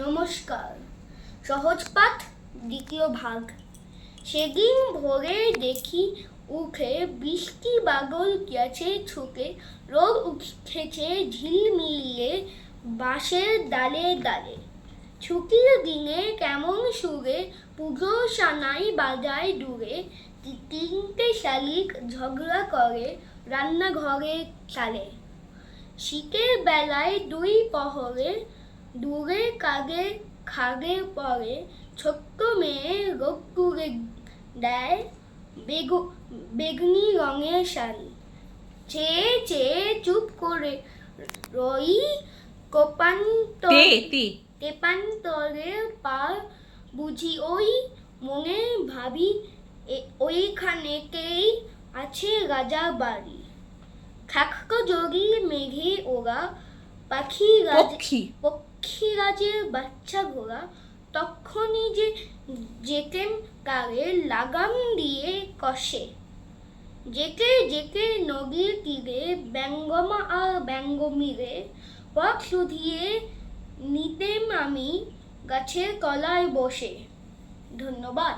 নমস্কার। সহজপাঠ, দ্বিতীয় ভাগ। সেদিন ভোরে দেখি উঠে বৃষ্টি বাদল গেছে ছুটে রোদ উঠেছে ঝিলমিলিয়ে বাঁশের ডালে ডালে। ছুটির দিনে কেমন সুরে পুজো সানাই বাজায় দূরে তিনটে শালিক ঝগড়া করে রান্নাঘরে চালে। শীতের বেলায় দুই পহরে দূরে কাগে খাগে পরে ছোট্ট মেয়ে রোদ্দুরে দেয় বেগু বেগনি রঙের শাড়ি। চেয়ে চেয়ে চুপ করে রই কোপান্ত পার বুঝি ওই মনে ভাবি ওইখানেতেই আছে রাজা বাড়ি। খাক্ক যোগী মেঘে ওরা পাখি পক্ষী। পক্ষীরাজের বাচ্চা ঘোড়া তখনই যে জেকেম কারে লাগাম দিয়ে কষে। জেকে জেকে নদীর তীরে ব্যঙ্গমা আর ব্যঙ্গমিরে পথ শুধিয়ে নিতেম আমি গাছের তলায় বসে। ধন্যবাদ।